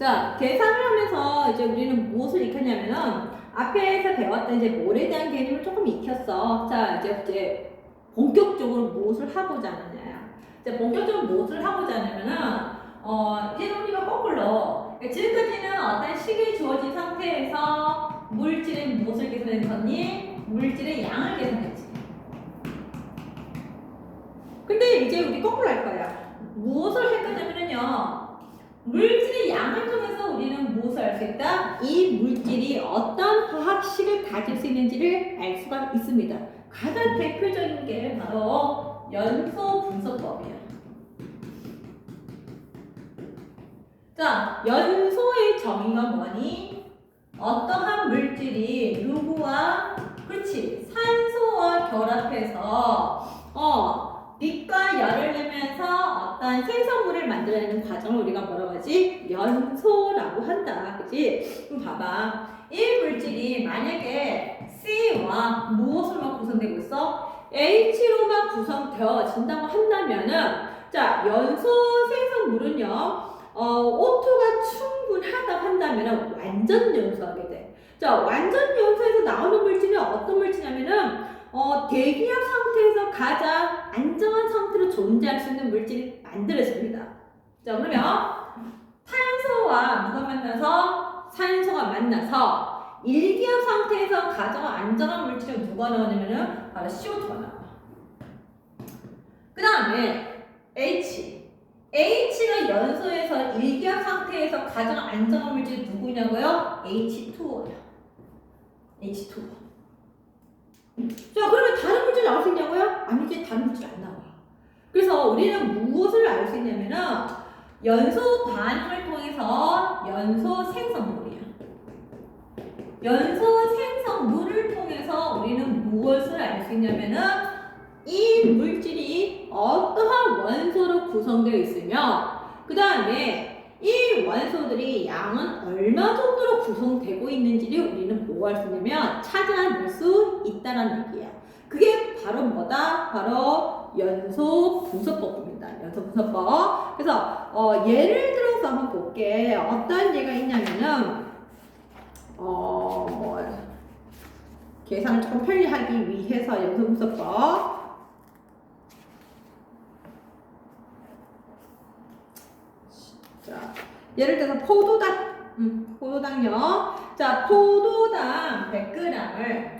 자, 계산을 하면서 이제 우리는 무엇을 익혔냐면은 앞에서 배웠던 이제 몰에 대한 개념을 조금 익혔어. 자, 이제 이제 본격적으로 무엇을 하고자 하느냐. 이제 본격적으로 무엇을 하고자 하냐면은 어, 이제 우리가 거꾸로 지금까지는 어떤 식이 주어진 상태에서 물질의 무엇을 계산했었니? 물질의 양을 계산했지. 근데 이제 우리 거꾸로 할 거야. 무엇을 할 거냐면요. 물질의 양을 통해서 우리는 무엇을 알 수 있다? 이 물질이 어떤 화학식을 가질 수 있는지를 알 수가 있습니다. 가장 대표적인 게 바로 연소 분석법이에요. 자, 연소의 정의가 뭐니? 어떠한 물질이 누구와 그렇지 산소와 결합해서 어 빛과 열을 내면서 어떤 생성물을 만들어내는 과정을 우리가 뭐라고 하지? 연소라고 한다. 그지? 그럼 봐봐. 이 물질이 만약에 C와 무엇으로만 구성되고 있어? H로만 구성되어진다고 한다면은 자, 연소 생성물은요. 어, O2가 충분하다고 한다면 완전 연소하게 돼. 자, 완전 연소에서 나오는 물질은 어떤 물질이냐면은 어, 대기압 상태에서 가장 안정한 상태로 존재할 수 있는 물질이 만들어집니다. 자, 그러면 탄소와 누가 만나서 산소가 만나서 일기압 상태에서 가장 안정한 물질은 누가 나오냐면은 바로 CO2가 나와. 그 다음에 H. H가 연소에서 일기압 상태에서 가장 안정한 물질이 누구냐고요? H2O야. H2O. 자, 그러면 다른 물질 나올 수 있냐고요? 아니지, 다른 물질 안 나와. 그래서 우리는 무엇을 알 수 있냐면은 연소 반응을 통해서 연소 생성물이야. 연소 생성물을 통해서 우리는 무엇을 알 수 있냐면은 이 물질이 어떠한 원소로 구성되어 있으며 그 다음에 이 원소들이 양은 얼마 정도로 구성되고 있는지를 우리는 뭐할 수 있냐면 찾아낼 수 있다는 얘기야. 그게 바로 뭐다? 바로 연소 분석법입니다. 연소 분석법. 그래서 어, 예를 들어서 한번 볼게. 어떤 예가 있냐면은 어, 뭐 계산을 조금 편리하기 위해서 연소 분석법. 자, 예를 들어서 포도당, 음, 포도당요. 자, 포도당 100g을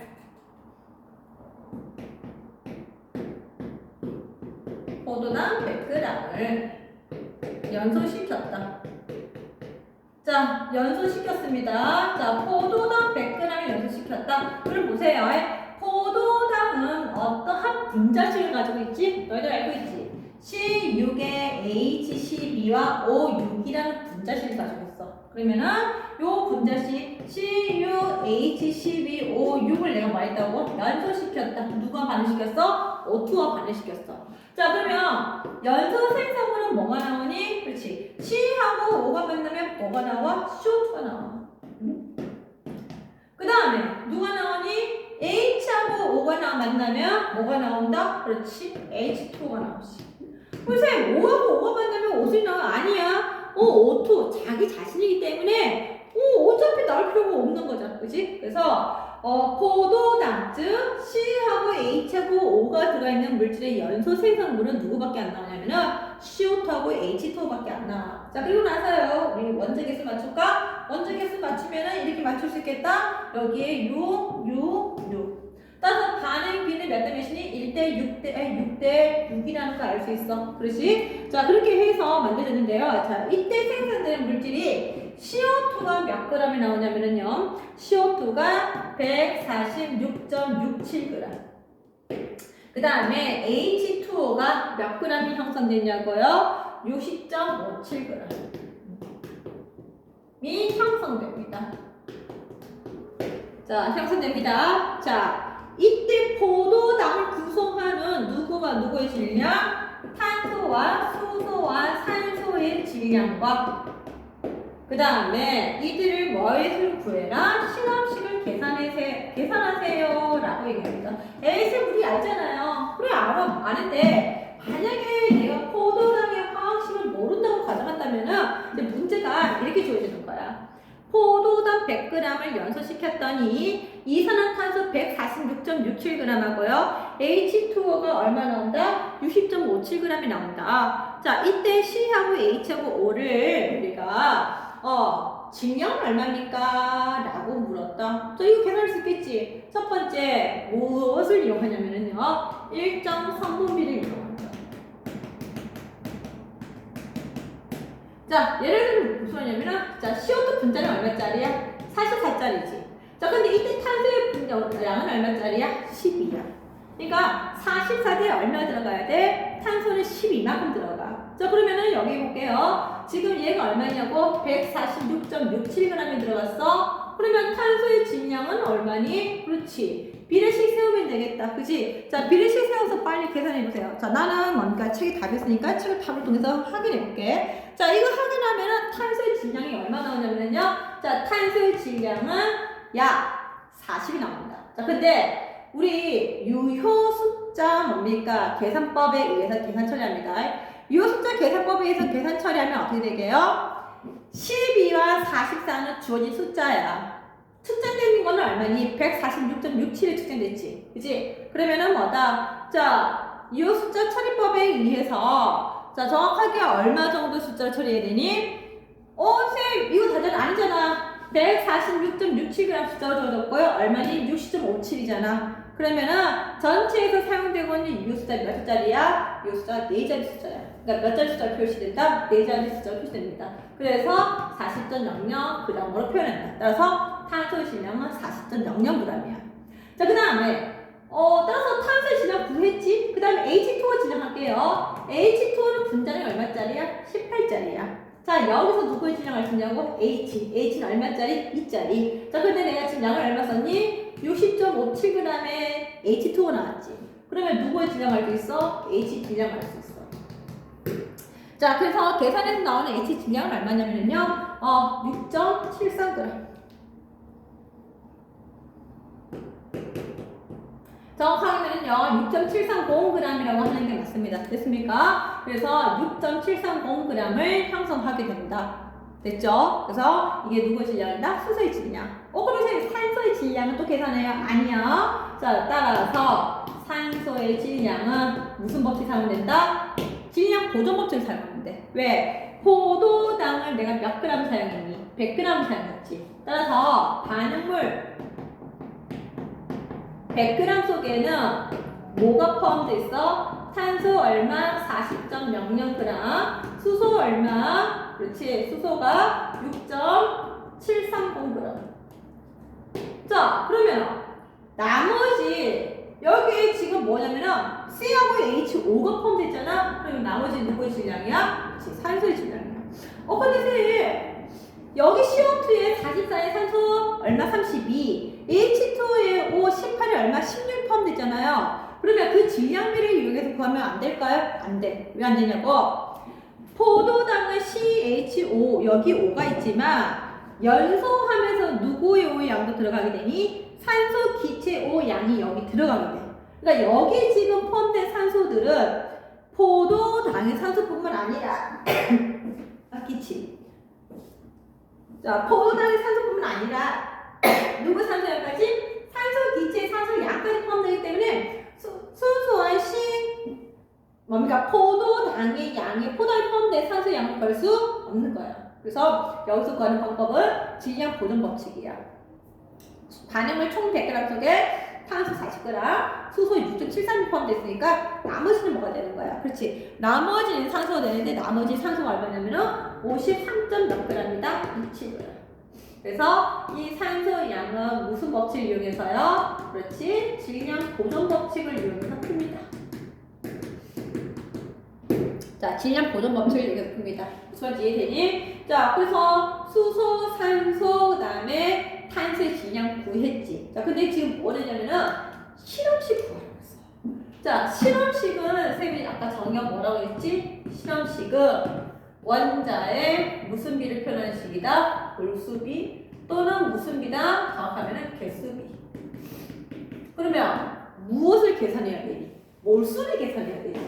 포도당 100g을 연소시켰다. 자, 연소시켰습니다. 자, 포도당 100g을 연소시켰다. 그럼 보세요. 포도당은 어떠한 분자식을 가지고 있지? 너희들 알고 있지? C6에 H12와 O6이라는 분자식을 가지고 있어. 그러면은 요 분자식 C6H12O6을 내가 뭐 했다고? 연소시켰다. 누가 반응시켰어? O2가 반응시켰어. 자, 그러면 연소 생성물은 뭐가 나오니? 그렇지. C하고 O가 만나면 뭐가 나와? CO2가 나와. 그 다음에 누가 나오니? H하고 O가 나 만나면 뭐가 나온다? 그렇지. H2가 나오지. 선생님, 5하고 5가 만나면 5이 나와? 아니야. 어, O2. 자기 자신이기 때문에, 나올 필요가 없는 거잖아. 그지? 그래서, 어, 포도당, 즉, C하고 H하고 O가 들어있는 물질의 연소 생성물은 누구밖에 안 나오냐면은, CO2하고 H2밖에 안 나와. 자, 그리고 나서요, 우리 원자 개수 맞출까? 원자 개수 맞추면은 이렇게 맞출 수 있겠다? 여기에 6, 6, 6. 따라서 반응 비는 몇 대 몇이니? 1대 6대, 6대 6이라는 거 알 수 있어. 그렇지? 자, 그렇게 해서 만들어졌는데요. 자, 이때 생산되는 물질이 CO2가 몇 g이 나오냐면요. CO2가 146.67g. 그 다음에 H2O가 몇 g이 형성됐냐고요? 60.57g. 이 형성됩니다. 자, 형성됩니다. 자, 이때 포도당을 구성하는 누구가 누구의 질량? 탄소와 수소와 산소의 질량과 그 다음에 이들을 뭐에서 구해라? 시납식을 계산해세, 계산하세요 라고 얘기합니다. 에이스 우리 알잖아요. 그래 알아. 아는데 만약에 내가 포도당의 화학식을 모른다고 가정한다면은 이제 문제가 이렇게 주어지는 포도당 100g을 연소시켰더니 이산화탄소 146.67g하고요. H2O가 얼마 나온다? 60.57g이 나온다. 자, 이때 C하고 H하고 O를 우리가 어, 증량 얼마입니까? 라고 물었다. 자, 이거 계산할 수 있겠지? 첫 번째, 무엇을 이용하냐면요. 1.3분비를 이용한다. 자, 예를 들면 무슨 말이냐면은, 자, CO2 분자는 얼마짜리야? 44짜리지. 자, 근데 이때 탄소의 분자량은 얼마짜리야? 12야. 그러니까 44대 얼마 들어가야 돼? 탄소는 12만큼 들어가. 자, 그러면은 여기 볼게요. 지금 얘가 얼마냐고? 146.67g이 들어갔어. 그러면 탄소의 질량은 얼마니? 그렇지. 비례식 세우면 되겠다. 그지? 자, 비례식 세워서 빨리 계산해 보세요. 자, 나는 뭔가 책에 답이 있으니까 책을 답을 통해서 확인해 볼게. 자, 이거 확인하면은 탄소의 질량이 얼마 나오냐면요. 자, 탄소의 질량은 약 40이 나옵니다. 자, 근데 우리 유효 숫자 뭡니까? 계산법에 의해서 계산 처리합니다. 유효 숫자 계산법에 의해서 계산 처리하면 어떻게 되게요? 12와 44는 주어진 숫자야. 측정되는 거는 얼마니? 146.67이 측정됐지. 그지? 그러면은 뭐다? 자, 유효 숫자 처리법에 의해서 자, 정확하게 얼마 정도 숫자를 처리해야 되니? 어, 쌤, 이거 다들 아니잖아. 146.67g 숫자로 적어줬고요. 얼마니? 60.57이잖아. 그러면은 전체에서 사용되고 있는 유효 숫자 몇 숫자리야? 유효 숫자 4자리 숫자야. 그러니까 몇 자리 숫자로 표시된다? 4자리 숫자로 표시됩니다. 그래서 40.00g으로 표현한다. 따라서 탄소의 질량은 40.00g이야. 자, 그 다음에 어, 따라서 탄소의 질량 구했지? 그 다음에 H2O 질량 할게요. H2O는 분자량이 얼마짜리야? 18짜리야. 자, 여기서 누구의 질량을 쓰냐고? H. H는 얼마짜리? 2짜리. 자, 근데 내가 지금 양을 얼마 썼니? 60.57g의 H2O 나왔지. 그러면 누구의 질량을 알수 있어? H 질량을 알수 있어. 자, 그래서 계산해서 나오는 H 질량은 얼마냐면요. 어, 6.73g. 정확하게는요, 6.730g이라고 하는 게 맞습니다. 됐습니까? 그래서 6.730g을 형성하게 됩니다. 됐죠? 그래서 이게 누구의 질량이다? 수소의 질량. 어, 그럼 선생님, 산소의 질량은 또 계산해요? 아니요. 자, 따라서 산소의 질량은 무슨 법칙 사용된다? 질량 보존 법칙을 사용하는데. 왜? 포도당을 내가 몇 그램 사용했니? 100g 사용했지. 따라서 반응물 100g 속에는 뭐가 포함되어 있어? 탄소 얼마? 40.00g. 수소 얼마? 그렇지. 수소가 6.730g. 자, 그러면 나머지 여기 지금 뭐냐면은 C하고 H5가 포함됐잖아. 그럼 나머지 누구의 질량이야? 그렇지. 산소의 질량이야. 어, 근데 선생님 여기 CO2에 44에 산소 얼마 32, H2에 O 18에 얼마 16 포함됐잖아요. 그러면 그 질량비를 이용해서 구하면 안 될까요? 안 돼. 왜 안 되냐고? 포도당은 CHO 여기 O가 있지만 연소하면서 누구의 O의 양도 들어가게 되니 산소 기체 O 양이 여기 들어가게 돼. 그러니까 여기 지금 포함된 산소들은 포도당의 산소뿐만 아니라 아 기치 자, 포도당의 산소뿐만 아니라 누구 산소까지 산소 기체, 산소 양까지 포함되기 때문에 수, 순수한 시 뭡니까 포도당의 양에 포도당에 포함된 산소 양을 구할 수 없는 거야. 그래서 여기서 구하는 방법은 질량 보존 법칙이야. 반응물 총 100g 속에 탄소 40g, 수소 6.73이 포함됐으니까 나머지는 뭐가 되는 거야? 그렇지. 나머지는 산소가 되는데 나머지 산소가 얼마냐면은 53.몇 g이다? 27g. 그래서 이 산소 양은 무슨 법칙을 이용해서요? 그렇지. 질량 보존 법칙을 이용해서 풉니다. 자, 질량 보존 법칙을 이용해서 풉니다. 무슨 말인지 이해되니? 자, 그래서 수소, 산소, 그 다음에 탄소의 질량 구했지. 자, 근데 지금 뭐냐면은 실험식 구하는 거어 자, 실험식은 선생님이 아까 정의가 뭐라고 했지? 실험식은 원자의 무슨 비를 표현하는 식이다? 몰수비 또는 무슨 비다? 정확하면은 개수비. 그러면 무엇을 계산해야 되니? 몰수를 계산해야 되니?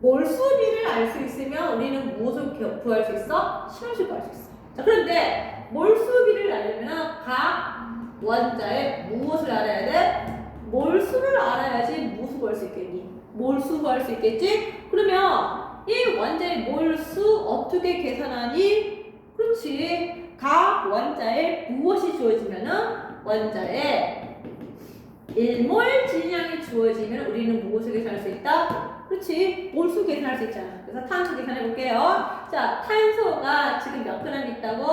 몰수비를 알 수 있으면 우리는 무엇을 겨- 구할 수 있어? 실험식 구할 수 있어. 자, 그런데 몰수비를 알려면 각 원자의 무엇을 알아야 돼? 몰수를 알아야지 무수 구할 수 있겠니? 몰수 구할 수 있겠지? 그러면 이 원자의 몰수 어떻게 계산하니? 그렇지. 각 원자에 무엇이 주어지면은 원자에 일몰 질량이 주어지면 우리는 무엇을 계산할 수 있다? 그렇지. 몰수 계산할 수 있잖아. 그래서 탄소 계산해 볼게요. 자, 탄소가 지금 몇 그램 있다고?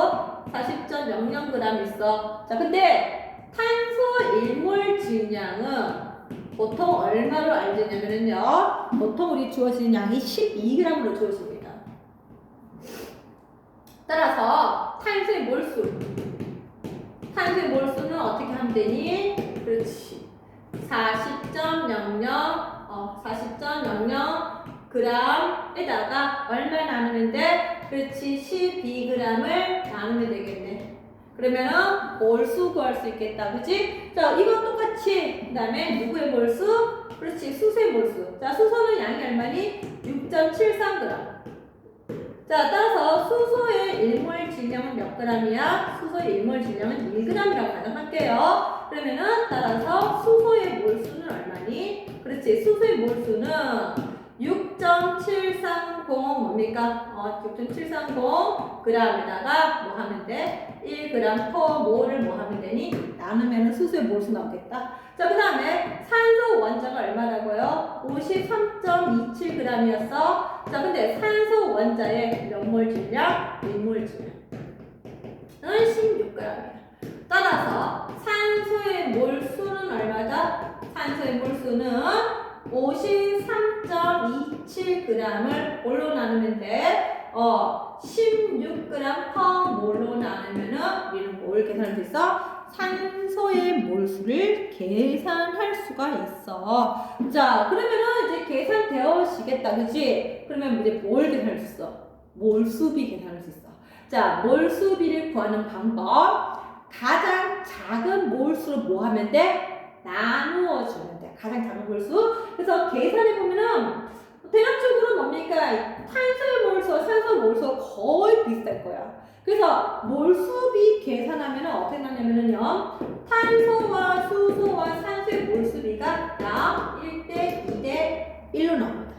40.00g 있어. 자, 근데 탄소 일몰 질량은 보통 얼마로 알려냐면요. 보통 우리 주어지는 양이 12g으로 주어집니다. 따라서 탄소의 몰수. 탄소의 몰수는 어떻게 하면 되니? 그렇지. 40.00, 어, 40.00 g에다가 얼마 나누면 돼? 그렇지. 12g을 나누면 되겠네. 그러면은 몰수 구할 수 있겠다. 그치? 자, 이거 똑같이. 그 다음에 누구의 몰수? 그렇지. 수소의 몰수. 자, 수소는 양이 얼마니? 6.73g. 자, 따라서 수소의 일몰 질량은 몇 g이야? 수소의 일몰 질량은 1g이라고 가정할게요. 그러면은 따라서 수소의 몰수는 얼마니? 그렇지. 수소의 몰수는 6.730 뭡니까? 어, 6.730 g에다가 뭐 하면 돼? 1g per 몰을 뭐 하면 되니? 나누면 수소의 몰수 나오겠다. 자, 그 다음에 산소 원자가 얼마라고요? 53.27g이었어. 자, 근데 산소 원자의 몇몰 질량? 1몰 질량은 16g이야. 따라서 산소의 몰수는 얼마다? 산소의 몰수는 53.27g을 뭘로 나누면 돼? 어, 16g per 몰로 나누면은 우리는 뭘 계산할 수 있어? 산소의 몰수를 계산할 수가 있어. 자, 그러면은 이제 계산되어지겠다, 그치? 그러면 이제 뭘 계산할 수 있어? 몰수비 계산할 수 있어. 자, 몰수비를 구하는 방법. 가장 작은 몰수로 뭐 하면 돼? 나누어 돼. 가장 작은 몰수. 그래서 계산해 보면은 대략적으로 뭡니까? 탄소의 몰수와 산소 몰수가 거의 비슷할 거야. 그래서 몰수비 계산하면 어떻게 나냐면요. 탄소와 수소와 산소의 몰수비가 약 1대 2대 1로 나옵니다.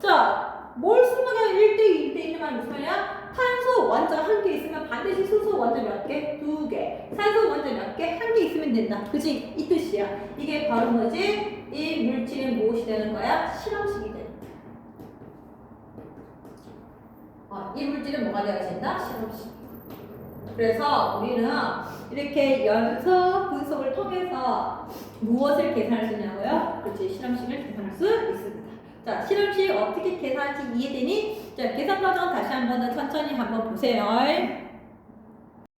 자, 몰수마다 1대 2대 1만 무슨 말이야? 탄소 원자 한 개 있으면 반드시 수소 원자 몇 개? 두 개. 산소 원자 몇 개? 한 개 있으면 된다. 그지? 이 뜻이야. 이게 바로 뭐지? 이 물질은 무엇이 되는 거야? 실험식이 되는 거야. 어, 이 물질은 뭐가 되어진다? 실험식. 그래서 우리는 이렇게 연소 분석을 통해서 무엇을 계산할 수 있냐고요? 그렇지, 실험식을 계산할 수 있습니다. 자, 실험식 어떻게 계산할지 이해되니? 자, 계산 과정 다시 한번 더 천천히 한번 보세요.